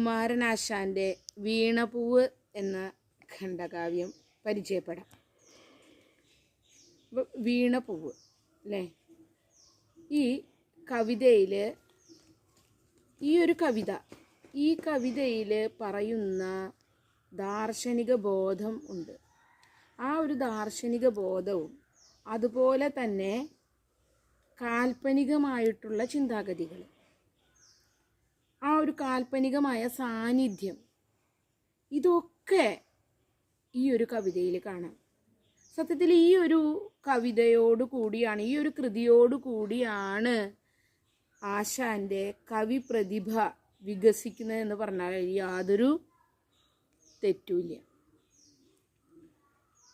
കുമാരനാശാന്റെ വീണപൂവ് എന്ന ഖണ്ഡകാവ്യം പരിചയപ്പെടാം. വീണപൂവ് അല്ലേ ഈ കവിതയിൽ ഈ ഒരു കവിത ഈ കവിതയിൽ പറയുന്ന ദാർശനിക ബോധം ഉണ്ട്. ആ ഒരു ദാർശനിക ബോധവും അതുപോലെ തന്നെ കാൽപ്പനികമായിട്ടുള്ള ചിന്താഗതികൾ ആ ഒരു കാൽപ്പനികമായ സാന്നിധ്യം. ഇതൊക്കെ ഈ ഒരു കവിതയിൽ കാണാം. സത്യത്തിൽ ഈ ഒരു കവിതയോട് കൂടിയാണ് ഈ ഒരു കൃതിയോട് കൂടിയാണ് ആശാന്റെ കവി പ്രതിഭ വികസിക്കുന്നതെന്ന് പറഞ്ഞാൽ യാതൊരു തെറ്റുമില്ല.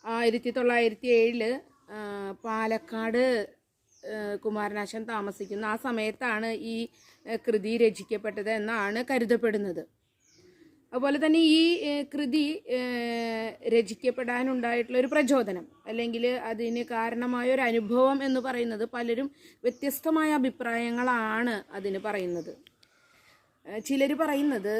ആയിരത്തി തൊള്ളായിരത്തി ഏഴിൽ പാലക്കാട് കുമാരനാശൻ താമസിക്കുന്ന ആ സമയത്താണ് ഈ കൃതി രചിക്കപ്പെട്ടത് എന്നാണ് കരുതപ്പെടുന്നത്. അതുപോലെ തന്നെ ഈ കൃതി രചിക്കപ്പെടാനുണ്ടായിട്ടുള്ള ഒരു പ്രചോദനം അല്ലെങ്കിൽ അതിന് കാരണമായ ഒരു അനുഭവം എന്ന് പറയുന്നത് പലരും വ്യത്യസ്തമായ അഭിപ്രായങ്ങളാണ് അതിന് പറയുന്നത്. ചിലർ പറയുന്നത്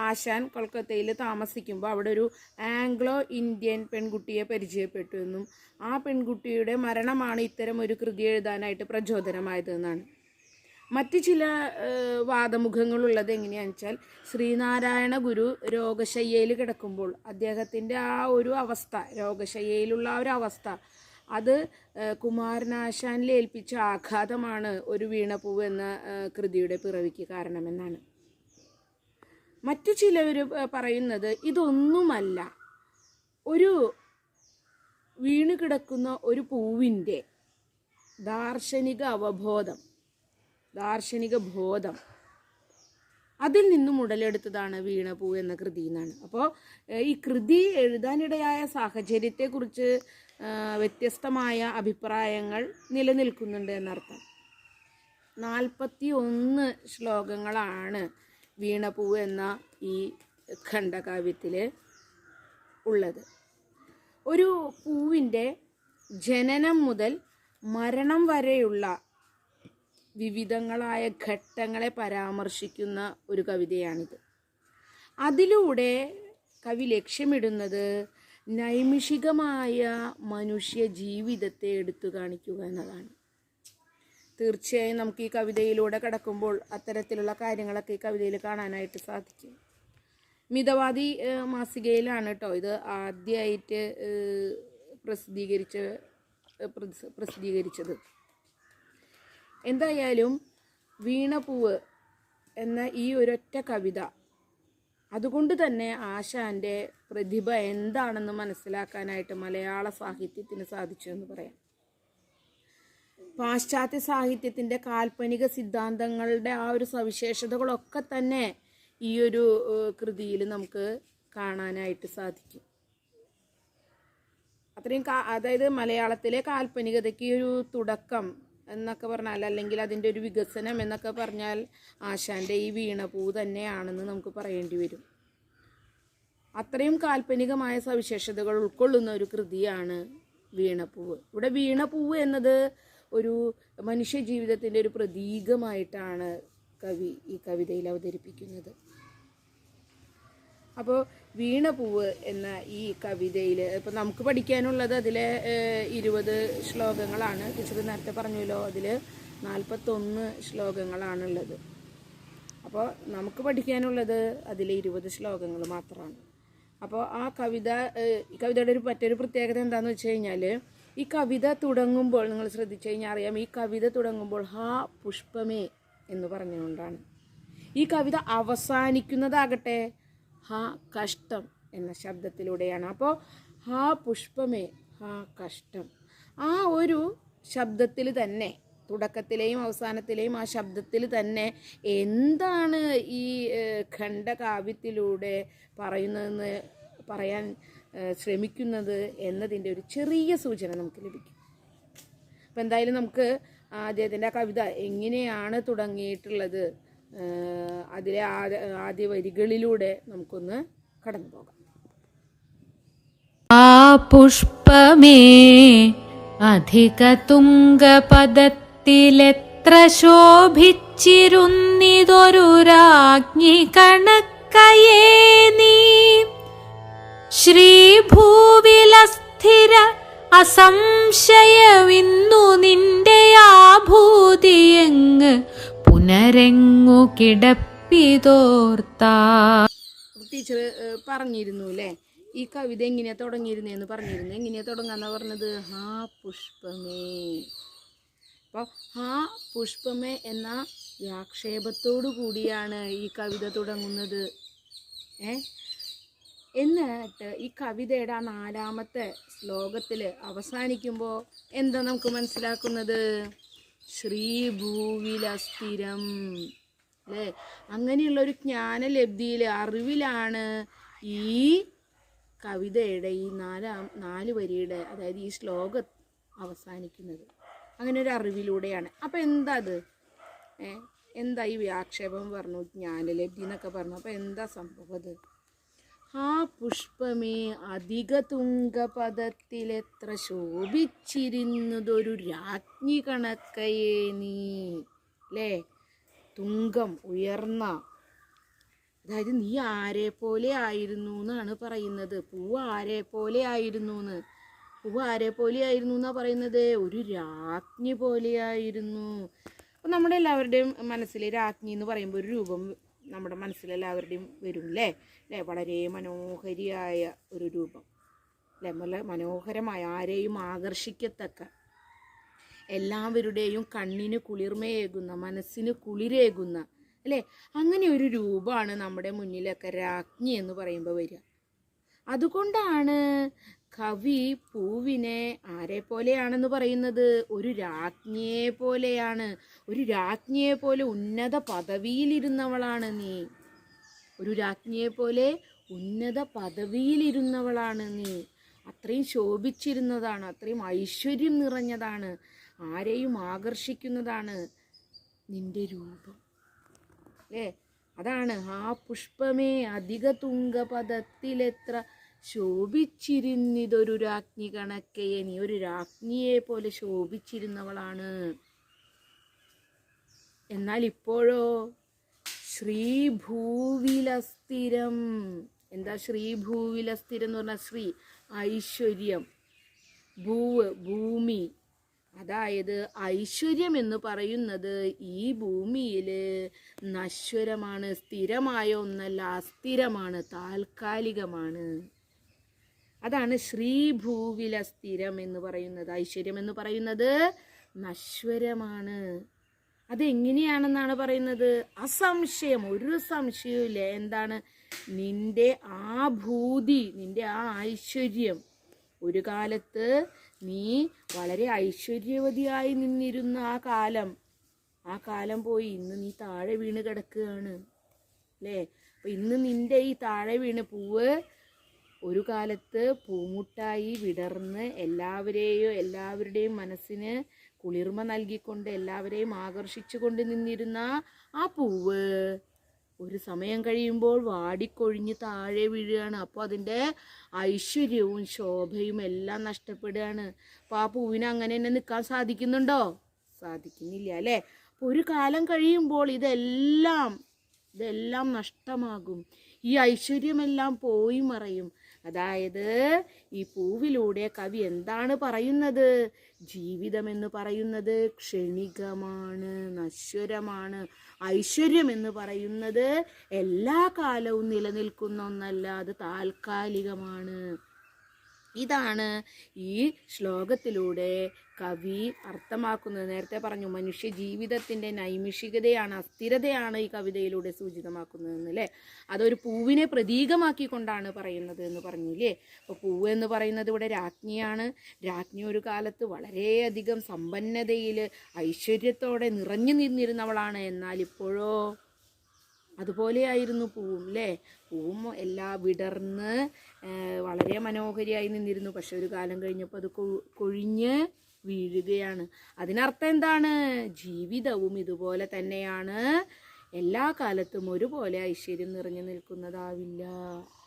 ആശാൻ കൊൽക്കത്തയിൽ താമസിക്കുമ്പോൾ അവിടെ ഒരു ആംഗ്ലോ ഇന്ത്യൻ പെൺകുട്ടിയെ പരിചയപ്പെട്ടു എന്നും ആ പെൺകുട്ടിയുടെ മരണമാണ് ഇത്തരം ഒരു കൃതി എഴുതാനായിട്ട് പ്രചോദനമായതെന്നാണ് മറ്റ് ചില വാദമുഖങ്ങളുള്ളത് എങ്ങനെയാണെന്ന് വെച്ചാൽ ശ്രീനാരായണ ഗുരു രോഗശയ്യയിൽ കിടക്കുമ്പോൾ അദ്ദേഹത്തിന്റെ ആ ഒരു അവസ്ഥ രോഗശയ്യയിലുള്ള ആ ഒരു അവസ്ഥ അത് കുമാരനാശാനിൽ ഏൽപ്പിച്ച ആഘാതമാണ് ഒരു വീണപ്പൂവ് എന്ന കൃതിയുടെ പിറവിക്ക് കാരണമെന്നാണ്. മറ്റു ചിലവർ പറയുന്നത് ഇതൊന്നുമല്ല. ഒരു വീണ് കിടക്കുന്ന ഒരു പൂവിന്റെ ദാർശനിക അവബോധം ദാർശനിക ബോധം അതിൽ നിന്നും ഉടലെടുത്തതാണ് വീണപൂ എന്ന കൃതി എന്നാണ്. അപ്പോൾ ഈ കൃതി എഴുതാനിടയായ സാഹചര്യത്തെക്കുറിച്ച് വ്യത്യസ്തമായ അഭിപ്രായങ്ങൾ നിലനിൽക്കുന്നുണ്ട് എന്നർത്ഥം. നാൽപ്പത്തി ഒന്ന് ശ്ലോകങ്ങളാണ് വീണപൂ എന്ന ഈ ഖണ്ഡകാവ്യത്തിൽ ഉള്ളത്. ഒരു പൂവിന്റെ ജനനം മുതൽ മരണം വരെയുള്ള വിവിധങ്ങളായ ഘട്ടങ്ങളെ പരാമർശിക്കുന്ന ഒരു കവിതയാണിത്. അതിലൂടെ കവി ലക്ഷ്യമിടുന്നത് നൈമിഷികമായ മനുഷ്യ ജീവിതത്തെ എടുത്തു കാണിക്കുക എന്നതാണ്. തീർച്ചയായും നമുക്ക് ഈ കവിതയിലൂടെ കടക്കുമ്പോൾ അത്തരത്തിലുള്ള കാര്യങ്ങളൊക്കെ ഈ കവിതയിൽ കാണാനായിട്ട് സാധിക്കും. മിതവാദി മാസികയിലാണ് കേട്ടോ ഇത് ആദ്യമായിട്ട് പ്രസിദ്ധീകരിച്ച പ്രസിദ്ധീകരിച്ചത്. എന്തായാലും വീണപൂവ് എന്ന ഈ ഒരൊറ്റ കവിത അതുകൊണ്ട് തന്നെ ആശാന്റെ പ്രതിഭ എന്താണെന്ന് മനസ്സിലാക്കാനായിട്ട് മലയാള സാഹിത്യത്തിന് സാധിച്ചു എന്ന് പറയാം. പാശ്ചാത്യ സാഹിത്യത്തിന്റെ കാൽപ്പനിക സിദ്ധാന്തങ്ങളുടെ ആ ഒരു സവിശേഷതകളൊക്കെ തന്നെ ഈ ഒരു കൃതിയിൽ നമുക്ക് കാണാനായിട്ട് സാധിക്കും. അത്രയും അതായത് മലയാളത്തിലെ കാൽപ്പനികതയ്ക്ക് ഒരു തുടക്കം എന്നൊക്കെ പറഞ്ഞാൽ അല്ലെങ്കിൽ അതിന്റെ ഒരു വികസനം എന്നൊക്കെ പറഞ്ഞാൽ ആശാന്റെ ഈ വീണപൂ തന്നെയാണെന്ന് നമുക്ക് പറയേണ്ടി വരും. അത്രയും കാൽപ്പനികമായ സവിശേഷതകൾ ഉൾക്കൊള്ളുന്ന ഒരു കൃതിയാണ് വീണപ്പൂവ് ഇവിടെ വീണപ്പൂവ് എന്നത് ഒരു മനുഷ്യ ജീവിതത്തിന്റെ ഒരു പ്രതീകമായിട്ടാണ് കവി ഈ കവിതയിൽ അവതരിപ്പിക്കുന്നത്. അപ്പോൾ വീണപൂവ് എന്ന ഈ കവിതയിൽ ഇപ്പം നമുക്ക് പഠിക്കാനുള്ളത് അതിലെ ഇരുപത് ശ്ലോകങ്ങളാണ്. ടീച്ചർ നേരത്തെ പറഞ്ഞല്ലോ അതിൽ നാൽപ്പത്തൊന്ന് ശ്ലോകങ്ങളാണുള്ളത്. അപ്പോൾ നമുക്ക് പഠിക്കാനുള്ളത് അതിലെ ഇരുപത് ശ്ലോകങ്ങൾ മാത്രമാണ്. അപ്പോൾ ആ കവിത കവിതയുടെ ഒരു മറ്റൊരു പ്രത്യേകത എന്താണെന്ന് വെച്ച് കഴിഞ്ഞാൽ ഈ കവിത തുടങ്ങുമ്പോൾ നിങ്ങൾ ശ്രദ്ധിച്ചു കഴിഞ്ഞാൽ അറിയാം ഈ കവിത തുടങ്ങുമ്പോൾ ഹാ പുഷ്പമേ എന്ന് പറഞ്ഞുകൊണ്ടാണ്. ഈ കവിത അവസാനിക്കുന്നതാകട്ടെ ഹാ കഷ്ടം എന്ന ശബ്ദത്തിലൂടെയാണ്. അപ്പോൾ ഹാ പുഷ്പമേ ഹാ കഷ്ടം. ആ ഒരു ശബ്ദത്തിൽ തന്നെ തുടക്കത്തിലെയും അവസാനത്തിലെയും ആ ശബ്ദത്തിൽ തന്നെ എന്താണ് ഈ ഖണ്ഡകാവ്യത്തിലൂടെ പറയുന്നതെന്ന് പറയാൻ ശ്രമിക്കുന്നത് എന്നതിന്റെ ഒരു ചെറിയ സൂചന നമുക്ക് ലഭിക്കും. അപ്പം എന്തായാലും നമുക്ക് അദ്ദേഹത്തിന്റെ ആ കവിത എങ്ങനെയാണ് തുടങ്ങിയിട്ടുള്ളത്? അതിലെ ആദ്യ വരികളിലൂടെ നമുക്കൊന്ന് കടന്നു പോകാം. ആ പുഷ്പമേ അധിക തുംഗപദത്തിലെത്ര ശോഭിച്ചിരുന്നിതൊരു രാജ്ഞി കണക്കയേ നീ. ശ്രീഭൂവിലസ്ഥിര അസംശയവിന്നു നിന്റെ ആഭൂതിയങ്ങ് പുനരെങ്ങു കിടപ്പിതോർത്താ? ടീച്ചർ പറഞ്ഞിരുന്നു അല്ലേ ഈ കവിത എങ്ങനെയാ തുടങ്ങിയിരുന്നേന്ന് പറഞ്ഞിരുന്നു. എങ്ങനെയാ തുടങ്ങാന്നാ പറഞ്ഞത്? ഹാ പുഷ്പമേ. അപ്പോൾ ഹാ പുഷ്പമേ എന്ന വ്യാക്ഷേപത്തോടു കൂടിയാണ് ഈ കവിത തുടങ്ങുന്നത്. ഏ? എന്നിട്ട് ഈ കവിതയുടെ ആ നാലാമത്തെ ശ്ലോകത്തിൽ അവസാനിക്കുമ്പോൾ എന്താ നമുക്ക് മനസ്സിലാക്കുന്നത്? ശ്രീഭൂവിലസ്ഥിരം. അല്ലേ? അങ്ങനെയുള്ള ഒരു ജ്ഞാനലബ്ധിയിൽ അറിവിലാണ് ഈ കവിതയുടെ ഈ നാലാം നാല് വരിയുടെ അതായത് ഈ ശ്ലോകം അവസാനിക്കുന്നത്. അങ്ങനെ ഒരു അറിവിലൂടെയാണ്. അപ്പം എന്താ അത്? എന്താ ഈ വ്യാക്ഷേപം പറഞ്ഞു ജ്ഞാനലബ്ധി എന്നൊക്കെ പറഞ്ഞു. അപ്പം എന്താ സംഭവം അത്? ആ പുഷ്പമേ അധിക തുങ്കപദത്തിലെത്ര ശോഭിച്ചിരുന്നതൊരു രാജ്ഞി കണക്കയേ നീ. അല്ലേ തുങ്കം ഉയർന്ന. അതായത് നീ ആരെ പോലെ ആയിരുന്നു എന്നാണ് പറയുന്നത്. പൂവ് ആരെ പോലെ ആയിരുന്നു എന്ന് പൂവ് ആരെ പോലെ ആയിരുന്നു എന്നാ പറയുന്നത്? ഒരു രാജ്ഞി പോലെയായിരുന്നു അപ്പം നമ്മുടെ എല്ലാവരുടെയും മനസ്സിൽ രാജ്ഞി എന്ന് പറയുമ്പോൾ ഒരു രൂപം നമ്മുടെ മനസ്സിലെല്ലാവരുടെയും വരും അല്ലേ അല്ലേ വളരെ മനോഹരിയായ ഒരു രൂപം. അല്ലേ നല്ല മനോഹരമായ ആരെയും ആകർഷിക്കത്തക്ക എല്ലാവരുടെയും കണ്ണിന് കുളിർമയേകുന്ന മനസ്സിന് കുളിരേകുന്ന അല്ലേ അങ്ങനെ ഒരു രൂപമാണ് നമ്മുടെ മുന്നിലൊക്കെ രാജ്ഞി എന്ന് പറയുമ്പോൾ വരിക. അതുകൊണ്ടാണ് കവി പൂവിനെ ആരെ പോലെയാണെന്ന് പറയുന്നത്? ഒരു രാജ്ഞിയെ പോലെയാണ്. ഒരു രാജ്ഞിയെ പോലെ ഉന്നത പദവിയിലിരുന്നവളാണ് നീ. ഒരു രാജ്ഞിയെ പോലെ ഉന്നത പദവിയിലിരുന്നവളാണ് നീ. അത്രയും ശോഭിച്ചിരുന്നതാണ് അത്രയും ഐശ്വര്യം നിറഞ്ഞതാണ് ആരെയും ആകർഷിക്കുന്നതാണ് നിന്റെ രൂപം. അല്ലേ? അതാണ് ആ പുഷ്പമേ അധിക തുങ്കപദത്തിലെത്ര ശോഭിച്ചിരുന്നിതൊരു രാജ്ഞി കണക്കയെ നീ ഒരു രാജ്ഞിയെ പോലെ ശോഭിച്ചിരുന്നവളാണ്. എന്നാൽ ഇപ്പോഴോ? ശ്രീഭൂവിലസ്ഥിരം. എന്താ ശ്രീഭൂവിലസ്ഥിരം എന്ന് പറഞ്ഞാൽ ശ്രീ ഐശ്വര്യം. ഭൂവ് ഭൂമി. അതായത് ഐശ്വര്യം എന്ന് പറയുന്നത് ഈ ഭൂമിയിൽ നശ്വരമാണ്. സ്ഥിരമായ ഒന്നല്ല അസ്ഥിരമാണ് താൽക്കാലികമാണ്. അതാണ് ശ്രീഭൂവില സ്ഥിരം എന്ന് പറയുന്നത്. ഐശ്വര്യം എന്ന് പറയുന്നത് നശ്വരമാണ്. അതെങ്ങനെയാണെന്നാണ് പറയുന്നത്? അസംശയം. ഒരു സംശയവും ഇല്ല എന്താണ്? നിന്റെ ആ ഭൂതി നിന്റെ ആ ഐശ്വര്യം. ഒരു കാലത്ത് നീ വളരെ ഐശ്വര്യവതിയായി നിന്നിരുന്ന ആ കാലം. ആ കാലം പോയി. ഇന്ന് നീ താഴെ വീണ് കിടക്കുകയാണ്. അല്ലേ? അപ്പം ഇന്ന് നിന്റെ ഈ താഴെ വീണ് പൂവ് ഒരു കാലത്ത് പൂമുട്ടായി വിടർന്ന് എല്ലാവരെയും എല്ലാവരുടെയും മനസ്സിന് കുളിർമ നൽകിക്കൊണ്ട് എല്ലാവരെയും ആകർഷിച്ചു കൊണ്ട് നിന്നിരുന്ന ആ പൂവ് ഒരു സമയം കഴിയുമ്പോൾ വാടിക്കൊഴിഞ്ഞ് താഴെ വീഴുകയാണ്. അപ്പോൾ അതിന്റെ ഐശ്വര്യവും ശോഭയും എല്ലാം നഷ്ടപ്പെടുകയാണ്. അപ്പോൾ ആ പൂവിന് അങ്ങനെ തന്നെ നിൽക്കാൻ സാധിക്കുന്നുണ്ടോ? സാധിക്കുന്നില്ല അല്ലേ? അപ്പോൾ ഒരു കാലം കഴിയുമ്പോൾ ഇതെല്ലാം ഇതെല്ലാം നഷ്ടമാകും. ഈ ഐശ്വര്യമെല്ലാം പോയി മറയും. അതായത് ഈ പൂവിലൂടെ കവി എന്താണ് പറയുന്നത്? ജീവിതം എന്ന് പറയുന്നത് ക്ഷണികമാണ് നശ്വരമാണ്. ഐശ്വര്യം എന്ന് പറയുന്നത് എല്ലാ കാലവും നിലനിൽക്കുന്ന ഒന്നല്ല അത് താൽക്കാലികമാണ്. ഇതാണ് ഈ ശ്ലോകത്തിലൂടെ കവി അർത്ഥമാക്കുന്നത്. നേരത്തെ പറഞ്ഞു മനുഷ്യ ജീവിതത്തിന്റെ നൈമിഷികതയാണ് അസ്ഥിരതയാണ് ഈ കവിതയിലൂടെ സൂചിതമാക്കുന്നതെന്ന് അല്ലേ അതൊരു പൂവിനെ പ്രതീകമാക്കിക്കൊണ്ടാണ് പറയുന്നത് എന്ന് പറഞ്ഞില്ലേ? അപ്പോൾ പൂവ് എന്ന് പറയുന്നത് ഇവിടെ രാജ്ഞിയാണ്. രാജ്ഞി ഒരു കാലത്ത് വളരെയധികം സമ്പന്നതയിൽ ഐശ്വര്യത്തോടെ നിറഞ്ഞു നിന്നിരുന്നവളാണ്. എന്നാൽ ഇപ്പോഴോ അതുപോലെയായിരുന്നു പൂവും അല്ലേ പൂവും എല്ലാം വിടർന്ന് വളരെ മനോഹരിയായി നിന്നിരുന്നു. പക്ഷെ ഒരു കാലം കഴിഞ്ഞപ്പോൾ അത് കൊഴിഞ്ഞ് വീഴുകയാണ്. അതിനർത്ഥം എന്താണ്? ജീവിതവും ഇതുപോലെ തന്നെയാണ്. എല്ലാ കാലത്തും ഒരുപോലെ ഐശ്വര്യം നിറഞ്ഞു നിൽക്കുന്നതാവില്ല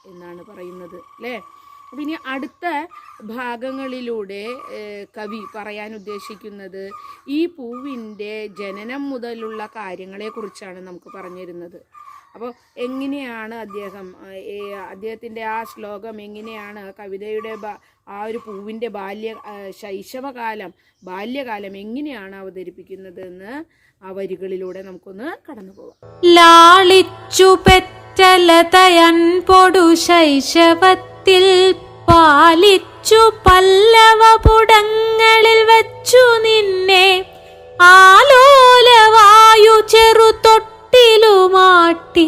എന്നാണ് പറയുന്നത് അല്ലേ അപ്പം ഇനി അടുത്ത ഭാഗങ്ങളിലൂടെ കവി പറയാൻ ഉദ്ദേശിക്കുന്നത് ഈ പൂവിന്റെ ജനനം മുതലുള്ള കാര്യങ്ങളെക്കുറിച്ചാണ് നമുക്ക് പറഞ്ഞിരുന്നത്. അപ്പോൾ എങ്ങനെയാണ് അദ്ദേഹം അദ്ദേഹത്തിന്റെ ആ ശ്ലോകം എങ്ങനെയാണ് കവിതയുടെ ആ ഒരു പൂവിന്റെ ബാല്യ ശൈശവകാലം ബാല്യകാലം എങ്ങനെയാണ് അവതരിപ്പിക്കുന്നത് എന്ന് ആ വരികളിലൂടെ നമുക്കൊന്ന് കടന്നു പോവാം. ലാളിച്ചു പെറ്റലതയൻ പൊടു ശൈശവത്തിൽ പാലിച്ചു പല്ലവ പുടങ്ങളിൽ വച്ചു നിന്നെ. ആലോലവായു ചെറു തൊട്ടിലുമാട്ടി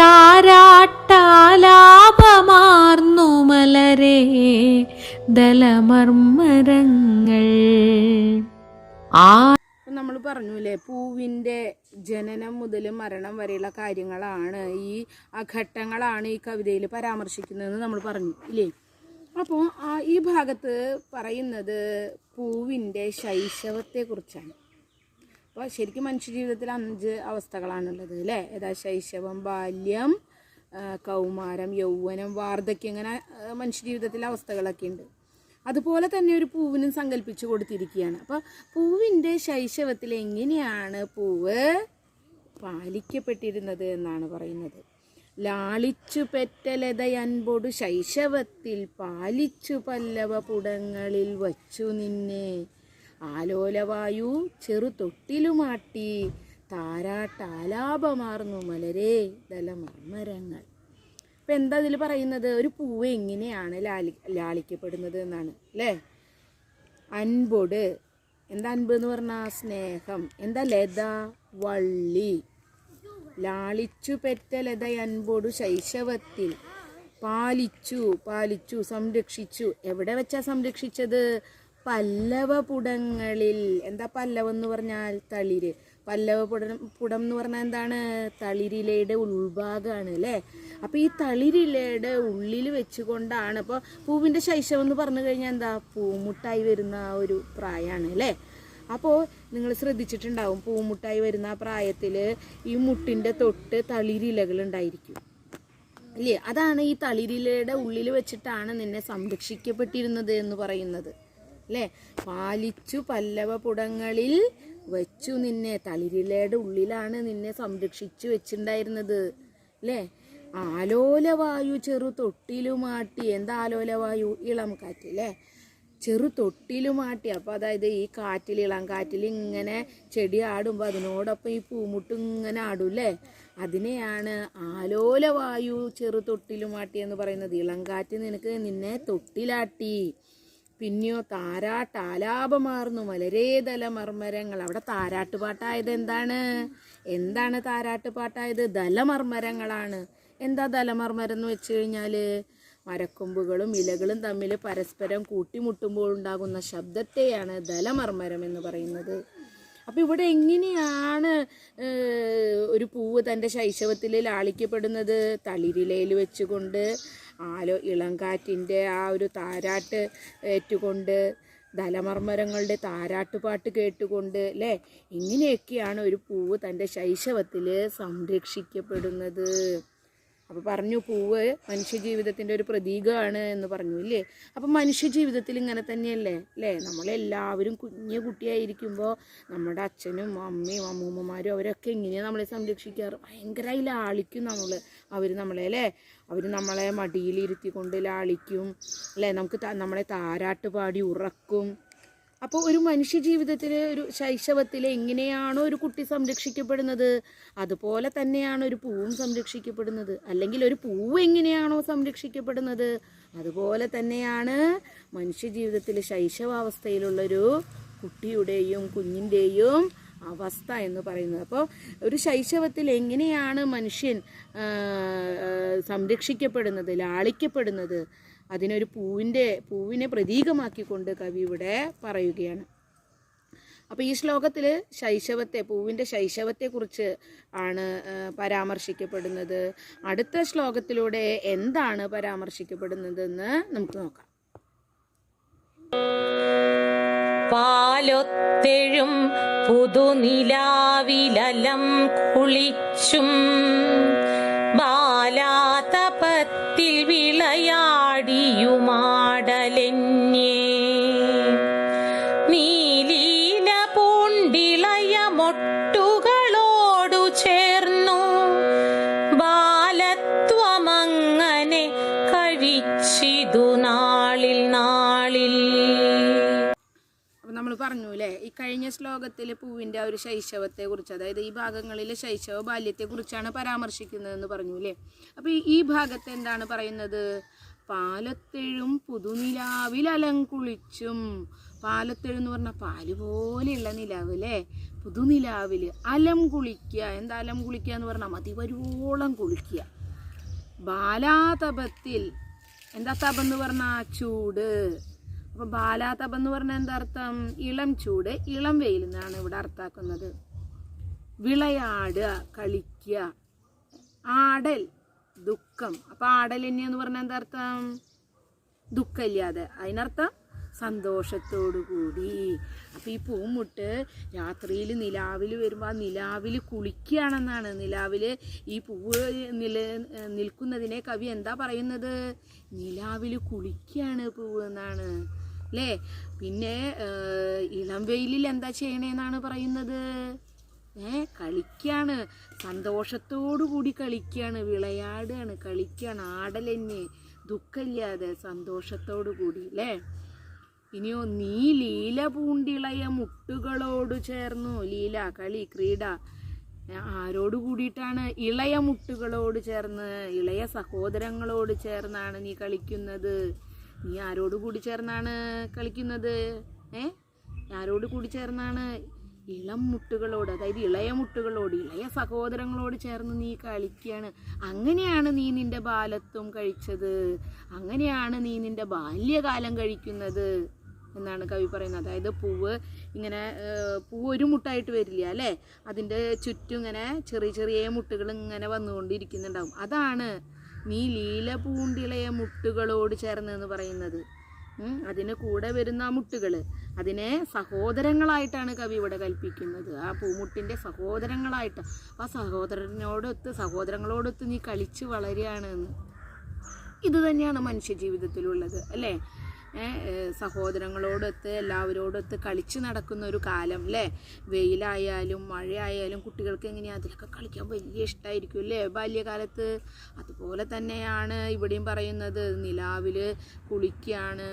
താരാട്ടാലാപമാർന്നു മലരെ ദലമർമ്മരങ്ങൾ. ആ നമ്മൾ പറഞ്ഞു അല്ലേ പൂവിന്റെ ജനനം മുതൽ മരണം വരെയുള്ള കാര്യങ്ങളാണ് ഈ ആ ഘട്ടങ്ങളാണ് ഈ കവിതയിൽ പരാമർശിക്കുന്നതെന്ന് നമ്മൾ പറഞ്ഞു ഇല്ലേ? അപ്പോൾ ഈ ഭാഗത്ത് പറയുന്നത് പൂവിന്റെ ശൈശവത്തെക്കുറിച്ചാണ്. അപ്പോൾ ശരിക്കും മനുഷ്യജീവിതത്തിൽ അഞ്ച് അവസ്ഥകളാണുള്ളത് അല്ലേ ഏതാ ശൈശവം ബാല്യം കൗമാരം യൗവനം വാർദ്ധക്യം ഇങ്ങനെ മനുഷ്യജീവിതത്തിലെ അവസ്ഥകളൊക്കെ ഉണ്ട് അതുപോലെ തന്നെ ഒരു പൂവിനും സങ്കല്പിച്ചു കൊടുത്തിരിക്കുകയാണ്. അപ്പോൾ പൂവിന്റെ ശൈശവത്തിൽ എങ്ങനെയാണ് പൂവ് പാലിക്കപ്പെട്ടിരുന്നത് എന്നാണ് പറയുന്നത്. ലാളിച്ചു പെറ്റലതയൻപൊടു ശൈശവത്തിൽ പാലിച്ചു പല്ലവ പുടങ്ങളിൽ വച്ചു നിന്നെ. ആലോലവായു ചെറു തൊട്ടിലുമാട്ടി താരാട്ടാലാപമാർന്നു മലരേ ദലമർമരങ്ങൾ അപ്പം എന്താ ഇതിൽ പറയുന്നത്? ഒരു പൂവ് എങ്ങനെയാണ് ലാലി ലാളിക്കപ്പെടുന്നത് എന്നാണ് അല്ലേ അൻപൊട്. എന്താ അൻപ് എന്ന് പറഞ്ഞാൽ സ്നേഹം. എന്താ ലത? വള്ളി. ലാളിച്ചു പെറ്റ ലത അൻപൊടു ശൈശവത്തിൽ. പാലിച്ചു പാലിച്ചു സംരക്ഷിച്ചു. എവിടെ വെച്ചാ സംരക്ഷിച്ചത്? പല്ലവ പുടങ്ങളിൽ. എന്താ പല്ലവെന്ന് പറഞ്ഞാൽ തളിര്. പല്ലവ പുടം പുടം എന്ന് പറഞ്ഞാൽ എന്താണ്? തളിരിലയുടെ ഉൾഭാഗമാണ് അല്ലേ? അപ്പോൾ ഈ തളിരിലയുടെ ഉള്ളിൽ വെച്ചുകൊണ്ടാണ് അപ്പോൾ പൂവിന്റെ ശൈശവം എന്ന് പറഞ്ഞു കഴിഞ്ഞാൽ എന്താ? പൂമുട്ടായി വരുന്ന ആ ഒരു പ്രായമാണ് അല്ലേ? അപ്പോൾ നിങ്ങൾ ശ്രദ്ധിച്ചിട്ടുണ്ടാവും പൂമുട്ടായി വരുന്ന ആ പ്രായത്തിൽ ഈ മുട്ടിന്റെ തൊട്ട് തളിരിലകൾ ഉണ്ടായിരിക്കും. ഇല്ലേ? അതാണ് ഈ തളിരിലയുടെ ഉള്ളിൽ വെച്ചിട്ടാണ് നിന്നെ സംരക്ഷിക്കപ്പെട്ടിരുന്നത് എന്ന് പറയുന്നത് അല്ലേ? പാലിച്ചു പല്ലവ പുടങ്ങളിൽ വെച്ചു നിന്നെ. തളിരിലയുടെ ഉള്ളിലാണ് നിന്നെ സംരക്ഷിച്ചു വെച്ചിട്ടുണ്ടായിരുന്നത് അല്ലേ ആലോലവായു ചെറു തൊട്ടിലുമാട്ടി എന്താ ആലോലവായു? ഇളം കാറ്റ് അല്ലേ ചെറു തൊട്ടിലുമാട്ടി അപ്പോൾ അതായത് ഈ കാറ്റിൽ ഇളം കാറ്റിൽ ഇങ്ങനെ ചെടി ആടുമ്പോൾ അതിനോടൊപ്പം ഈ പൂമുട്ട് ഇങ്ങനെ ആടും ആടൂല്ലേ അതിനെയാണ് ആലോലവായു ചെറു തൊട്ടിലുമാട്ടി എന്ന് പറയുന്നത്. ഇളം കാറ്റ് നിനക്ക് നിന്നെ തൊട്ടിലാട്ടി. പിന്നെയോ താരാട്ടാലാപമാർന്നു മലരേതല മർമരങ്ങൾ അവിടെ താരാട്ട് താരാട്ടുപാട്ടായത് എന്താണ്? എന്താണ് താരാട്ട് താരാട്ടുപാട്ടായത്? ദലമർമരങ്ങളാണ് എന്താ ദലമർമരം എന്ന് വെച്ച് കഴിഞ്ഞാൽ മരക്കൊമ്പുകളും ഇലകളും തമ്മിൽ പരസ്പരം കൂട്ടിമുട്ടുമ്പോൾ ഉണ്ടാകുന്ന ശബ്ദത്തെയാണ് ദലമർമരം എന്ന് പറയുന്നത്. അപ്പോൾ ഇവിടെ എങ്ങനെയാണ് ഒരു പൂവ് തന്റെ ശൈശവത്തിൽ ലാളിക്കപ്പെടുന്നത്? തളിരിലയിൽ വെച്ചുകൊണ്ട് ആലോ ഇളങ്കാറ്റിന്റെ ആ ഒരു താരാട്ട് ഏറ്റുകൊണ്ട് ദലമർമരങ്ങളുടെ താരാട്ടുപാട്ട് കേട്ടുകൊണ്ട് അല്ലേ ഇങ്ങനെയൊക്കെയാണ് ഒരു പൂവ് തന്റെ ശൈശവത്തിൽ സംരക്ഷിക്കപ്പെടുന്നത്. അപ്പോൾ പറഞ്ഞു പൂവ് മനുഷ്യജീവിതത്തിന്റെ ഒരു പ്രതീകമാണ് എന്ന് പറഞ്ഞു ഇല്ലേ? അപ്പം മനുഷ്യജീവിതത്തിൽ ഇങ്ങനെ തന്നെയല്ലേ അല്ലേ നമ്മളെല്ലാവരും കുഞ്ഞു കുട്ടിയായിരിക്കുമ്പോൾ നമ്മുടെ അച്ഛനും അമ്മയും അമ്മൂമ്മമാരും അവരൊക്കെ എങ്ങനെയാണ് നമ്മളെ സംരക്ഷിക്കാറ്? ഭയങ്കരമായി ലാളിക്കും നമ്മൾ അവർ നമ്മളെ അല്ലേ അവർ നമ്മളെ മടിയിലിരുത്തിക്കൊണ്ട് ലാളിക്കും അല്ലേ നമുക്ക് നമ്മളെ താരാട്ട് പാടി ഉറക്കും. അപ്പോൾ ഒരു മനുഷ്യ ജീവിതത്തിൽ ഒരു ശൈശവത്തിൽ എങ്ങനെയാണോ ഒരു കുട്ടി സംരക്ഷിക്കപ്പെടുന്നത് അതുപോലെ തന്നെയാണ് ഒരു പൂവും സംരക്ഷിക്കപ്പെടുന്നത്. അല്ലെങ്കിൽ ഒരു പൂവ് എങ്ങനെയാണോ സംരക്ഷിക്കപ്പെടുന്നത് അതുപോലെ തന്നെയാണ് മനുഷ്യ ജീവിതത്തിൽ ശൈശവാവസ്ഥയിലുള്ളൊരു കുട്ടിയുടെയും കുഞ്ഞിന്റെയും അവസ്ഥ എന്ന് പറയുന്നത്. അപ്പോൾ ഒരു ശൈശവത്തിൽ എങ്ങനെയാണ് മനുഷ്യൻ സംരക്ഷിക്കപ്പെടുന്നത് ലാളിക്കപ്പെടുന്നത് അതിനൊരു പൂവിന്റെ പൂവിനെ പ്രതീകമാക്കിക്കൊണ്ട് കവി ഇവിടെ പറയുകയാണ്. അപ്പോൾ ഈ ശ്ലോകത്തിൽ ശൈശവത്തെ പൂവിന്റെ ശൈശവത്തെക്കുറിച്ച് ആണ് പരാമർശിക്കപ്പെടുന്നത്. അടുത്ത ശ്ലോകത്തിലൂടെ എന്താണ് പരാമർശിക്കപ്പെടുന്നതെന്ന് നമുക്ക് നോക്കാം. പാലൊത്തെഴും പുതുനിലാവിലലം കുളിച്ചും ബാലാതപത്തിൽ വിളയാടി നീലീല പൂണ്ടിളയ മൊട്ടുകളോടു ചേർന്നു. ബാലത്വമങ്ങനെ കഴിച്ചിതു നാളിൽ നാളിൽ. അപ്പം നമ്മൾ പറഞ്ഞു അല്ലേ ഈ കഴിഞ്ഞ ശ്ലോകത്തിൽ പൂവിന്റെ ആ ഒരു ശൈശവത്തെ കുറിച്ച് അതായത് ഈ ഭാഗങ്ങളിലെ ശൈശവ ബാല്യത്തെ കുറിച്ചാണ് പരാമർശിക്കുന്നതെന്ന് പറഞ്ഞു അല്ലേ അപ്പോൾ ഈ ഭാഗത്ത് എന്താണ് പറയുന്നത്? പാലത്തെഴും പുതുനിലാവിൽ അലങ്കുളിച്ചും. പാലത്തെഴും എന്ന് പറഞ്ഞാൽ പാൽ പോലെയുള്ള നിലാവ് അല്ലേ? പുതുനിലാവിൽ അലം കുളിക്കുക. എന്താ അലം കുളിക്കുക എന്ന് പറഞ്ഞാൽ മതിവരോളം കുളിക്കുക. ബാലാതപത്തിൽ എന്താ തപം എന്ന് പറഞ്ഞാൽ ചൂട്. അപ്പോൾ ബാലാതപം എന്ന് പറഞ്ഞാൽ എന്താ അർത്ഥം? ഇളം ചൂട്. ഇളം വെയിൽ എന്നാണ് ഇവിടെ അർത്ഥാക്കുന്നത് വിളയാടുക കളിക്കുക. ആടൽ ദുഃഖം. അപ്പൊ ആടലിന്യ എന്ന് പറഞ്ഞാൽ എന്താ അർത്ഥം? ദുഃഖമില്ലാതെ. അതിനർത്ഥം സന്തോഷത്തോടു കൂടി. അപ്പൊ ഈ പൂമുട്ട് രാത്രിയിൽ നിലാവിൽ വരുമ്പോൾ ആ നിലാവിൽ കുളിക്കുകയാണെന്നാണ്. നിലാവിൽ ഈ പൂവ് നില നിൽക്കുന്നതിനെ കവി എന്താ പറയുന്നത്? നിലാവിൽ കുളിക്കുകയാണ് പൂവ് എന്നാണ് അല്ലേ? പിന്നെ ഇളം വെയിലിൽ എന്താ ചെയ്യണേന്നാണ് പറയുന്നത്? ഏ കളിക്കാണ്. സന്തോഷത്തോടു കൂടി കളിക്കാണ്. വിളയാടുകയാണ് കളിക്കാണ്. ആടലെന്നെ. ദുഃഖമില്ലാതെ സന്തോഷത്തോടു കൂടി അല്ലേ ഇനിയോ നീ ലീല പൂണ്ടിളയ മുട്ടുകളോട് ചേർന്നു. ലീല കളി ക്രീഡ. ആരോട് കൂടിയിട്ടാണ് ഇളയ മുട്ടുകളോട് ചേർന്ന് ഇളയ സഹോദരങ്ങളോട് ചേർന്നാണ് നീ കളിക്കുന്നത്? നീ ആരോട് കൂടി ചേർന്നാണ് കളിക്കുന്നത്? ഏ? ആരോട് കൂടി ചേർന്നാണ് ഇളം മുട്ടുകളോട് അതായത് ഇളയ മുട്ടുകളോട് ഇളയ സഹോദരങ്ങളോട് ചേർന്ന് നീ കളിക്കുകയാണ്. അങ്ങനെയാണ് നീ നിന്റെ ബാലത്വം കഴിച്ചത്. അങ്ങനെയാണ് നീ നിന്റെ ബാല്യകാലം കഴിക്കുന്നത് എന്നാണ് കവി പറയുന്നത്. അതായത് പൂവ് ഇങ്ങനെ പൂവ് ഒരു മുട്ടായിട്ട് വരില്ല അല്ലേ? അതിന്റെ ചുറ്റും ഇങ്ങനെ ചെറിയ ചെറിയ മുട്ടുകൾ ഇങ്ങനെ വന്നുകൊണ്ടിരിക്കുന്നുണ്ടാവും. അതാണ് നീ ലീല പൂണ്ടിളയ മുട്ടുകളോട് ചേർന്ന് എന്ന് പറയുന്നത്. അതിന് കൂടെ വരുന്ന മുട്ടുകൾ അതിനെ സഹോദരങ്ങളായിട്ടാണ് കവി ഇവിടെ കൽപ്പിക്കുന്നത്. ആ പൂമുട്ടിന്റെ സഹോദരങ്ങളായിട്ട്. ആ സഹോദരനോടൊത്ത് സഹോദരങ്ങളോടൊത്ത് നീ കളിച്ച് വളരുകയാണ് ഇത് തന്നെയാണ് മനുഷ്യ ജീവിതത്തിലുള്ളത് അല്ലേ? സഹോദരങ്ങളോടൊത്ത് എല്ലാവരോടൊത്ത് കളിച്ച് നടക്കുന്ന ഒരു കാലം അല്ലേ വെയിലായാലും മഴയായാലും കുട്ടികൾക്ക് എങ്ങനെയാണ് അതിലൊക്കെ കളിക്കാൻ വലിയ ഇഷ്ടമായിരിക്കും അല്ലേ ബാല്യകാലത്ത് അതുപോലെ തന്നെയാണ് ഇവിടെയും പറയുന്നത്. നിലാവിൽ കുളിക്കുകയാണ്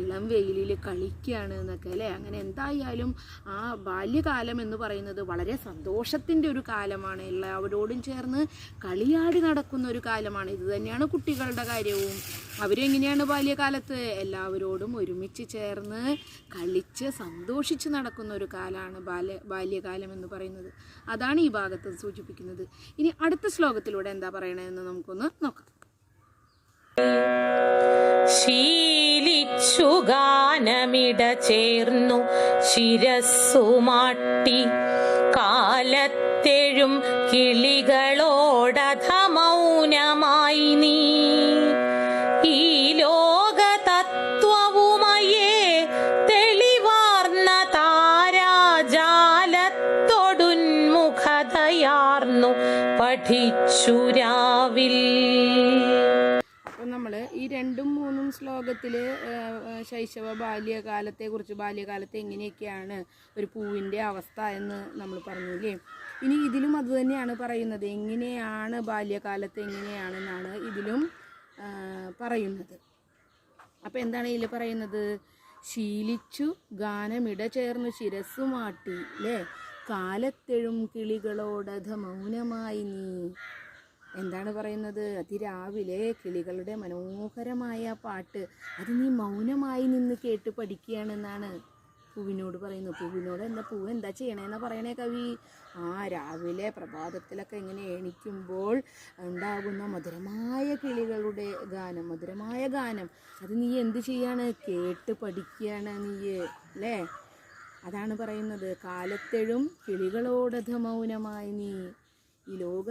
ഇളം വെയിലിൽ കളിക്കുകയാണ് എന്നൊക്കെ അല്ലേ അങ്ങനെ എന്തായാലും ആ ബാല്യകാലം എന്ന് പറയുന്നത് വളരെ സന്തോഷത്തിന്റെ ഒരു കാലമാണ്. എല്ലാവരോടും ചേർന്ന് കളിയാടി നടക്കുന്ന ഒരു കാലമാണ്. ഇത് തന്നെയാണ് കുട്ടികളുടെ കാര്യവും. അവരെങ്ങനെയാണ് ബാല്യകാലത്ത്? എല്ലാവരോടും ഒരുമിച്ച് ചേർന്ന് കളിച്ച് സന്തോഷിച്ച് നടക്കുന്ന ഒരു കാലമാണ് ബാല്യ ബാല്യകാലം എന്ന് പറയുന്നത്. അതാണ് ഈ ഭാഗത്ത് സൂചിപ്പിക്കുന്നത്. ഇനി അടുത്ത ശ്ലോകത്തിലൂടെ എന്താ പറയണതെന്ന് നമുക്കൊന്ന് നോക്കാം. ശീലിച്ചു ഗാനമിട ചേർന്നു ശിരസ്സുമാട്ടി കാലത്തെഴും കിളികളോടധ ശ്ലോകത്തിൽ ശൈശവ ബാല്യകാലത്തെക്കുറിച്ച് ബാല്യകാലത്ത് എങ്ങനെയൊക്കെയാണ് ഒരു പൂവിന്റെ അവസ്ഥ എന്ന് നമ്മൾ പറഞ്ഞു പറഞ്ഞില്ലേ ഇനി ഇതിലും അതുതന്നെയാണ് പറയുന്നത്. എങ്ങനെയാണ് ബാല്യകാലത്ത് എങ്ങനെയാണെന്നാണ് ഇതിലും പറയുന്നത്. അപ്പോൾ എന്താണ് ഇതിൽ പറയുന്നത്? ശീലിച്ചു ഗാനമിട ചേർന്നു ശിരസ്സുമാട്ടി അല്ലേ കാലത്തെഴും കിളികളോടധ മൗനമായി നീ. എന്താണ് പറയുന്നത്? അതിരാവിലെ കിളികളുടെ മനോഹരമായ പാട്ട് അത് നീ മൗനമായി നിന്ന് കേട്ട് പഠിക്കുകയാണെന്നാണ് പൂവിനോട് പറയുന്നത്. പൂവിനോട് എന്താ പൂവ് എന്താ ചെയ്യണേന്നാ പറയണേ കവി. ആ രാവിലെ പ്രഭാതത്തിലൊക്കെ ഇങ്ങനെ എണീക്കുമ്പോൾ ഉണ്ടാകുന്ന മധുരമായ കിളികളുടെ ഗാനം മധുരമായ ഗാനം. അത് നീ എന്ത് ചെയ്യാണ്? കേട്ട് പഠിക്കുകയാണ് നീ അല്ലേ? അതാണ് പറയുന്നത്. കാലത്തെഴും കിളികളോടധ മൗനമായി നീ ഈ ലോക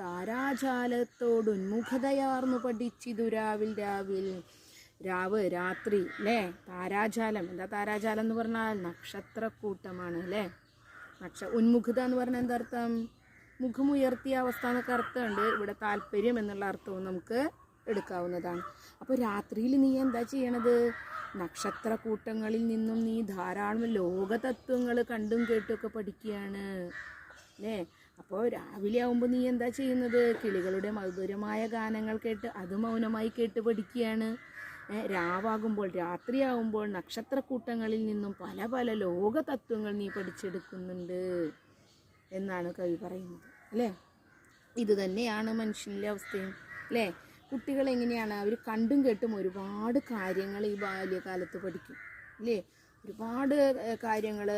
താരാജാലത്തോടുന്മുഖതയാർന്നു പഠിച്ചിതു രാവിൽ രാവിൽ. രാവ് രാത്രി അല്ലേ താരാജാലം. എന്താ താരാജാലം എന്ന് പറഞ്ഞാൽ നക്ഷത്രക്കൂട്ടമാണ് അല്ലേ നക്ഷ ഉന്മുഖത എന്ന് പറഞ്ഞാൽ എന്താ അർത്ഥം മുഖമുയർത്തിയ അവസ്ഥ എന്നൊക്കെ അർത്ഥമുണ്ട്. ഇവിടെ താല്പര്യം എന്നുള്ള അർത്ഥവും നമുക്ക് എടുക്കാവുന്നതാണ്. അപ്പോൾ രാത്രിയിൽ നീ എന്താ ചെയ്യണത്? നക്ഷത്രക്കൂട്ടങ്ങളിൽ നിന്നും നീ ധാരാളം ലോകതത്വങ്ങൾ കണ്ടും കേട്ടുമൊക്കെ പഠിക്കുകയാണ് അല്ലേ അപ്പോൾ രാവിലെ ആകുമ്പോൾ നീ എന്താ ചെയ്യുന്നത്? കിളികളുടെ മധുരമായ ഗാനങ്ങൾ കേട്ട് അത് മൗനമായി കേട്ട് പഠിക്കുകയാണ്. രാവാകുമ്പോൾ രാത്രിയാകുമ്പോൾ നക്ഷത്രക്കൂട്ടങ്ങളിൽ നിന്നും പല പല ലോകതത്വങ്ങൾ നീ പഠിച്ചെടുക്കുന്നുണ്ട് എന്നാണ് കവി പറയുന്നത് അല്ലേ? ഇത് തന്നെയാണ് മനുഷ്യന്റെ അവസ്ഥയും അല്ലേ? കുട്ടികൾ എങ്ങനെയാണ്? അവർ കണ്ടും കേട്ടും ഒരുപാട് കാര്യങ്ങൾ ഈ ബാല്യകാലത്ത് പഠിക്കും അല്ലേ ഒരുപാട് കാര്യങ്ങൾ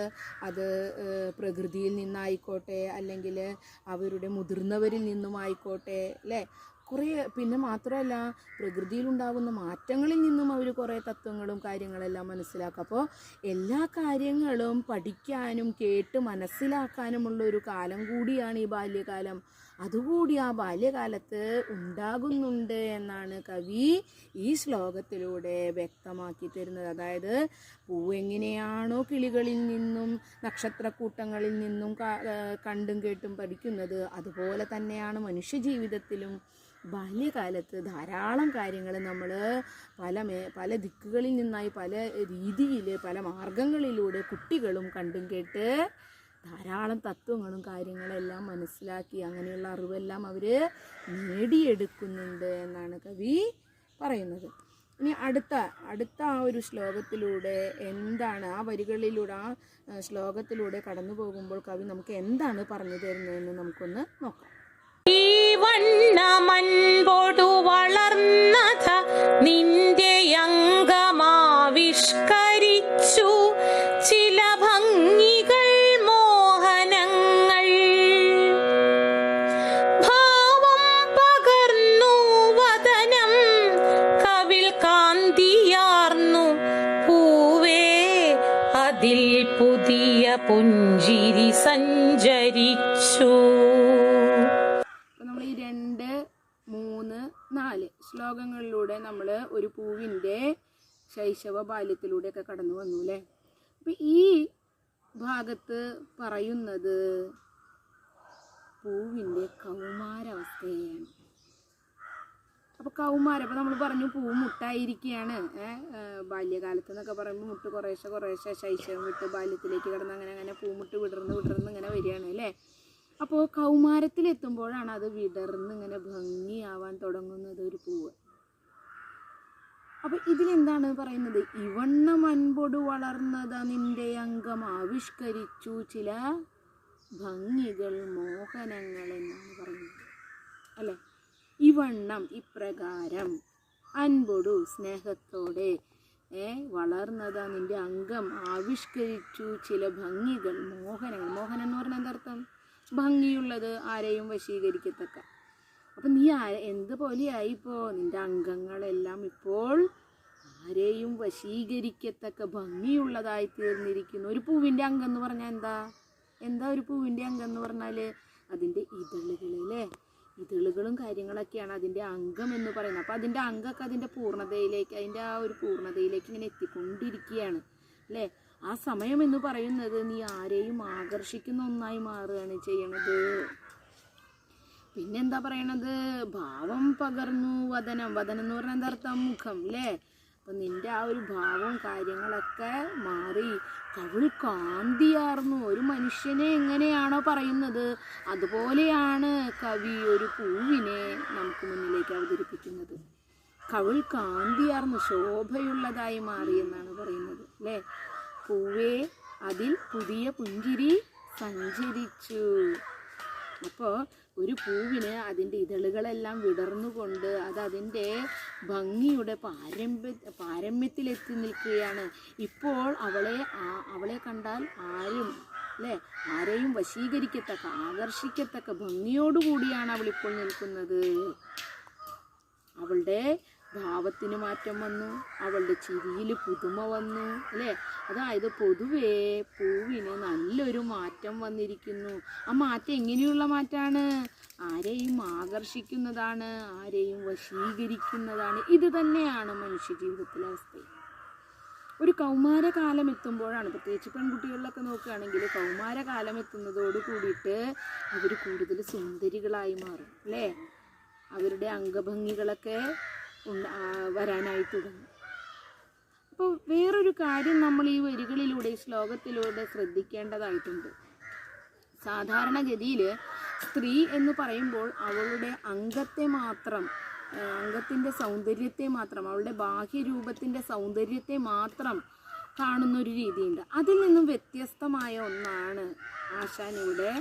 അത് പ്രകൃതിയിൽ നിന്നായിക്കോട്ടെ അല്ലെങ്കിൽ അവരുടെ മുതിർന്നവരിൽ നിന്നുമായിക്കോട്ടെ അല്ലേ? കുറേ പിന്നെ മാത്രമല്ല പ്രകൃതിയിലുണ്ടാകുന്ന മാറ്റങ്ങളിൽ നിന്നും അവർ കുറേ തത്വങ്ങളും കാര്യങ്ങളെല്ലാം മനസ്സിലാക്കും. അപ്പോൾ എല്ലാ കാര്യങ്ങളും പഠിക്കാനും കേട്ട് മനസ്സിലാക്കാനുമുള്ള ഒരു കാലം കൂടിയാണ് ഈ ബാല്യകാലം. അതുകൂടി ആ ബാല്യകാലത്ത് ഉണ്ടാകുന്നുണ്ട് എന്നാണ് കവി ഈ ശ്ലോകത്തിലൂടെ വ്യക്തമാക്കി തരുന്നത്. അതായത് പൂവെങ്ങനെയാണോ കിളികളിൽ നിന്നും നക്ഷത്രക്കൂട്ടങ്ങളിൽ നിന്നും കണ്ടും കേട്ടും പഠിക്കുന്നത് അതുപോലെ തന്നെയാണ് മനുഷ്യജീവിതത്തിലും ബാല്യകാലത്ത് ധാരാളം കാര്യങ്ങൾ നമ്മൾ പല മേ പല ദിക്കുകളിൽ നിന്നായി പല രീതിയിൽ പല മാർഗങ്ങളിലൂടെ കുട്ടികളും കണ്ടും കേട്ട് ധാരാളം തത്വങ്ങളും കാര്യങ്ങളെല്ലാം മനസ്സിലാക്കി അങ്ങനെയുള്ള അറിവെല്ലാം അവർ നേടിയെടുക്കുന്നുണ്ട് എന്നാണ് കവി പറയുന്നത്. ഇനി അടുത്ത അടുത്ത ആ ഒരു ശ്ലോകത്തിലൂടെ എന്താണ് ആ വരികളിലൂടെ ആ ശ്ലോകത്തിലൂടെ കടന്നു പോകുമ്പോൾ കവി നമുക്ക് എന്താണ് പറഞ്ഞു തരുന്നതെന്ന് നമുക്കൊന്ന് നോക്കാം. വണ്ണമൻപൊടു വളർന്നത നിന്റെ ശൈശവ ബാല്യത്തിലൂടെയൊക്കെ കടന്നു വന്നു അല്ലേ അപ്പം ഈ ഭാഗത്ത് പറയുന്നത് പൂവിന്റെ കൗമാരാവസ്ഥയാണ്. അപ്പോൾ കൗമാരം അപ്പോൾ നമ്മൾ പറഞ്ഞു പൂ മുട്ടായിരിക്കുകയാണ് ബാല്യകാലത്ത് എന്നൊക്കെ പറയുമ്പോൾ മുട്ട് കുറേശ്ശെ കുറേശ്ശെ ശൈശവം വിട്ട് ബാല്യത്തിലേക്ക് കിടന്ന് അങ്ങനെ അങ്ങനെ പൂമുട്ട് വിടർന്ന് വിടർന്ന് ഇങ്ങനെ വരികയാണ് അല്ലേ? അപ്പോൾ കൗമാരത്തിലെത്തുമ്പോഴാണ് അത് വിടർന്ന് ഇങ്ങനെ ഭംഗിയാവാൻ തുടങ്ങുന്നത് ഒരു പൂവ്. അപ്പോൾ ഇതിലെന്താണ് പറയുന്നത്? ഇവണ്ണം അൻപൊടു വളർന്നത നിന്റെ അംഗം. ആവിഷ്കരിച്ചു ചില ഭംഗികൾ മോഹനങ്ങൾ എന്നാണ് പറയുന്നത്. അല്ലേ? ഇവണ്ണം ഇപ്രകാരം അൻപൊടു സ്നേഹത്തോടെ വളർന്നത നിന്റെ അംഗം. ആവിഷ്കരിച്ചു ചില ഭംഗികൾ മോഹനങ്ങൾ. മോഹനം എന്ന് പറഞ്ഞാൽ എന്താർത്ഥം ഭംഗിയുള്ളത് ആരെയും വശീകരിക്കത്തക്ക. അപ്പം നീ എന്ത് പോലെയായി ഇപ്പോൾ നിന്റെ അംഗങ്ങളെല്ലാം ഇപ്പോൾ ആരെയും വശീകരിക്കത്തക്ക ഭംഗിയുള്ളതായി തീർന്നിരിക്കുന്നു. ഒരു പൂവിന്റെ അംഗം എന്ന് പറഞ്ഞാൽ എന്താ? എന്താ ഒരു പൂവിന്റെ അംഗം എന്ന് പറഞ്ഞാൽ അതിന്റെ ഇതളുകൾ അല്ലേ? ഇതളുകളും കാര്യങ്ങളൊക്കെയാണ് അതിന്റെ അംഗം എന്ന് പറയുന്നത്. അപ്പോൾ അതിന്റെ അംഗമൊക്കെ അതിന്റെ പൂർണതയിലേക്ക് അതിന്റെ ആ ഒരു പൂർണതയിലേക്ക് ഇങ്ങനെ എത്തിക്കൊണ്ടിരിക്കുകയാണ് അല്ലേ? ആ സമയം എന്ന് പറയുന്നത് നീ ആരെയും ആകർഷിക്കുന്ന ഒന്നായി മാറുകയാണ് ചെയ്യണത്. പിന്നെന്താ പറയണത്? ഭാവം പകർന്നു വദനം. വതനം എന്ന് പറഞ്ഞാൽ എന്താ അർത്ഥം? മുഖം അല്ലേ അപ്പം നിന്റെ ആ ഒരു ഭാവം കാര്യങ്ങളൊക്കെ മാറി. കവിൾ കാന്തിയാർന്നു. ഒരു മനുഷ്യനെ എങ്ങനെയാണോ പറയുന്നത്? അതുപോലെയാണ് കവി ഒരു പൂവിനെ നമുക്ക് മുന്നിലേക്ക് അവതരിപ്പിക്കുന്നത്. കവിൾ കാന്തിയാർന്നു. ശോഭയുള്ളതായി മാറി എന്നാണ് പറയുന്നത് അല്ലേ പൂവേ അതിൽ പുതിയ പുഞ്ചിരി സഞ്ചരിച്ചു. അപ്പോൾ ഒരു പൂവിന് അതിന്റെ ഇതളുകളെല്ലാം വിടർന്നുകൊണ്ട് അത് അതിന്റെ ഭംഗിയുടെ പാരമ്പ പാരമ്യത്തിലെത്തി നിൽക്കുകയാണ്. ഇപ്പോൾ അവളെ അവളെ കണ്ടാൽ ആരും അല്ലേ? ആരെയും വശീകരിക്കത്തക്ക ആകർഷിക്കത്തക്ക ഭംഗിയോടുകൂടിയാണ് അവളിപ്പോൾ നിൽക്കുന്നത്. അവളുടെ ഭാവത്തിന് മാറ്റം വന്നു. അവളുടെ ചിരിയിൽ പുതുമ വന്നു. അല്ലേ? അതായത് പൊതുവേ പൂവിന് നല്ലൊരു മാറ്റം വന്നിരിക്കുന്നു. ആ മാറ്റം എങ്ങനെയുള്ള മാറ്റമാണ് ആരെയും ആകർഷിക്കുന്നതാണ് ആരെയും വശീകരിക്കുന്നതാണ്. ഇത് തന്നെയാണ് മനുഷ്യ ജീവിതത്തിലെ അവസ്ഥ. ഒരു കൗമാരകാലം എത്തുമ്പോഴാണ് പ്രത്യേകിച്ച് പെൺകുട്ടികളിലൊക്കെ നോക്കുകയാണെങ്കിൽ കൗമാരകാലം എത്തുന്നതോട് കൂടിയിട്ട് അവർ കൂടുതൽ സുന്ദരികളായി മാറും. അല്ലേ? അവരുടെ അംഗഭംഗികളൊക്കെ വരാനായി തുടങ്ങി. അപ്പോൾ വേറൊരു കാര്യം നമ്മൾ ഈ വരികളിലൂടെ ശ്ലോകത്തിലൂടെ ശ്രദ്ധിക്കേണ്ടതായിട്ടുണ്ട്. സാധാരണഗതിയിൽ സ്ത്രീ എന്ന് പറയുമ്പോൾ അവളുടെ അംഗത്തെ മാത്രം അംഗത്തിന്റെ സൗന്ദര്യത്തെ മാത്രം അവളുടെ ബാഹ്യരൂപത്തിന്റെ സൗന്ദര്യത്തെ മാത്രം കാണുന്നൊരു രീതിയുണ്ട്. അതിൽ നിന്നും വ്യത്യസ്തമായ ഒന്നാണ് ആശാൻ ഇവിടെ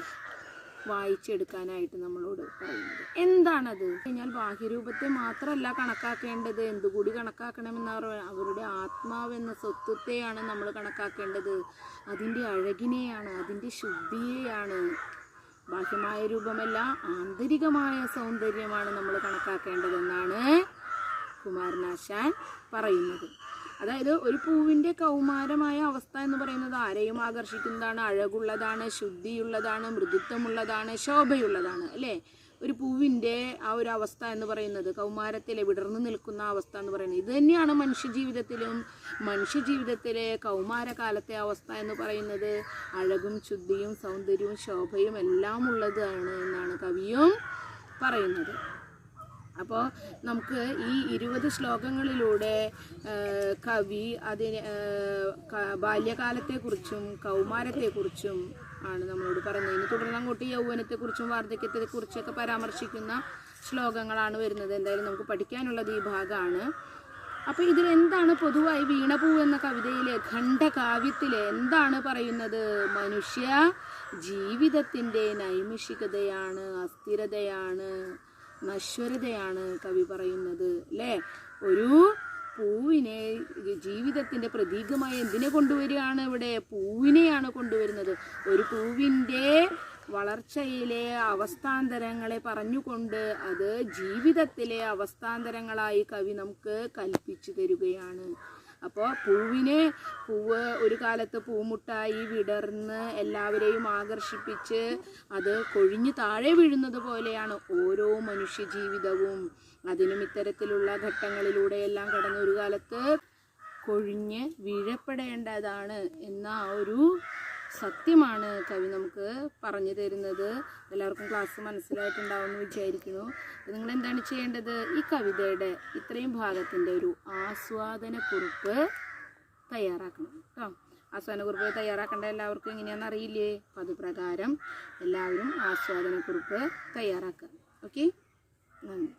വായിച്ചെടുക്കാനായിട്ട് നമ്മളോട് പറയുന്നത്. എന്താണത്? കഴിഞ്ഞാൽ ബാഹ്യരൂപത്തെ മാത്രമല്ല കണക്കാക്കേണ്ടത്. എന്തുകൂടി കണക്കാക്കണമെന്ന് അവരുടെ ആത്മാവെന്ന സ്വത്വത്തെയാണ് നമ്മൾ കണക്കാക്കേണ്ടത്. അതിന്റെ അഴകിനെയാണ് അതിന്റെ ശുദ്ധിയെയാണ്. ബാഹ്യമായ രൂപമല്ല ആന്തരികമായ സൗന്ദര്യമാണ് നമ്മൾ കണക്കാക്കേണ്ടതെന്നാണ് കുമാരനാശാൻ പറയുന്നത്. അതായത് ഒരു പൂവിന്റെ കൗമാരമായ അവസ്ഥ എന്ന് പറയുന്നത് ആരെയും ആകർഷിക്കുന്നതാണ് അഴകുള്ളതാണ് ശുദ്ധിയുള്ളതാണ് മൃദുത്വമുള്ളതാണ് ശോഭയുള്ളതാണ് അല്ലേ? ഒരു പൂവിന്റെ ആ ഒരു അവസ്ഥ എന്ന് പറയുന്നത് കൗമാരത്തിലെ വിടർന്നു നിൽക്കുന്ന അവസ്ഥ എന്ന് പറയുന്നത് ഇത് തന്നെയാണ് മനുഷ്യജീവിതത്തിലും മനുഷ്യജീവിതത്തിലെ കൗമാരകാലത്തെ അവസ്ഥ എന്ന് പറയുന്നത്. അഴകും ശുദ്ധിയും സൗന്ദര്യവും ശോഭയും എല്ലാം ഉള്ളതാണ് എന്നാണ് കവിയും പറയുന്നത്. അപ്പോൾ നമുക്ക് ഈ ഇരുപത് ശ്ലോകങ്ങളിലൂടെ കവി അതിന് ബാല്യകാലത്തെക്കുറിച്ചും കൗമാരത്തെക്കുറിച്ചും ആണ് നമ്മളോട് പറയുന്നത്. ഇനി തുടർന്ന് അങ്ങോട്ട് യൗവനത്തെക്കുറിച്ചും വാർദ്ധക്യത്തെക്കുറിച്ചൊക്കെ പരാമർശിക്കുന്ന ശ്ലോകങ്ങളാണ് വരുന്നത്. എന്തായാലും നമുക്ക് പഠിക്കാനുള്ളത് ഈ ഭാഗമാണ്. അപ്പോൾ ഇതിൽ എന്താണ് പൊതുവായി വീണപൂ എന്ന കവിതയിലെ ഖണ്ഡകാവ്യത്തിലെ എന്താണ് പറയുന്നത്? മനുഷ്യ ജീവിതത്തിന്റെ നൈമിഷികതയാണ് അസ്ഥിരതയാണ്. നശ്വരതയാണ് കവി പറയുന്നത് അല്ലേ? ഒരു പൂവിനെ ജീവിതത്തിന്റെ പ്രതീകമായി എന്തിനെ കൊണ്ടുവരികയാണ് ഇവിടെ? പൂവിനെയാണ് കൊണ്ടുവരുന്നത്. ഒരു പൂവിന്റെ വളർച്ചയിലെ അവസ്ഥാന്തരങ്ങളെ പറഞ്ഞുകൊണ്ട് അത് ജീവിതത്തിലെ അവസ്ഥാന്തരങ്ങളായി കവി നമുക്ക് കൽപ്പിച്ചു തരികയാണ്. അപ്പോൾ പൂവിനെ പൂവ് ഒരു കാലത്ത് പൂമുട്ടായി വിടർന്ന് എല്ലാവരെയും ആകർഷിപ്പിച്ച് അത് കൊഴിഞ്ഞ് താഴെ വീഴുന്നത് പോലെയാണ് ഓരോ മനുഷ്യ ജീവിതവും അതിനും ഇത്തരത്തിലുള്ള ഘട്ടങ്ങളിലൂടെയെല്ലാം കടന്ന് ഒരു കാലത്ത് കൊഴിഞ്ഞ് വീഴപ്പെടേണ്ടതാണ് എന്ന ഒരു സത്യമാണ് കവി നമുക്ക് പറഞ്ഞു തരുന്നത്. എല്ലാവർക്കും ക്ലാസ് മനസ്സിലായിട്ടുണ്ടാവുമെന്ന് വിചാരിക്കുന്നു. അപ്പോൾ നിങ്ങൾ എന്താണ് ചെയ്യേണ്ടത്? ഈ കവിതയുടെ ഇത്രയും ഭാഗത്തിന്റെ ഒരു ആസ്വാദന കുറിപ്പ് തയ്യാറാക്കണം കേട്ടോ. ആസ്വാദനക്കുറിപ്പ് തയ്യാറാക്കേണ്ട എല്ലാവർക്കും എങ്ങനെയാണെന്ന് അറിയില്ലേ? അപ്പം പ്രകാരം എല്ലാവരും ആസ്വാദനക്കുറിപ്പ് തയ്യാറാക്കുക. ഓക്കെ? നന്ദി.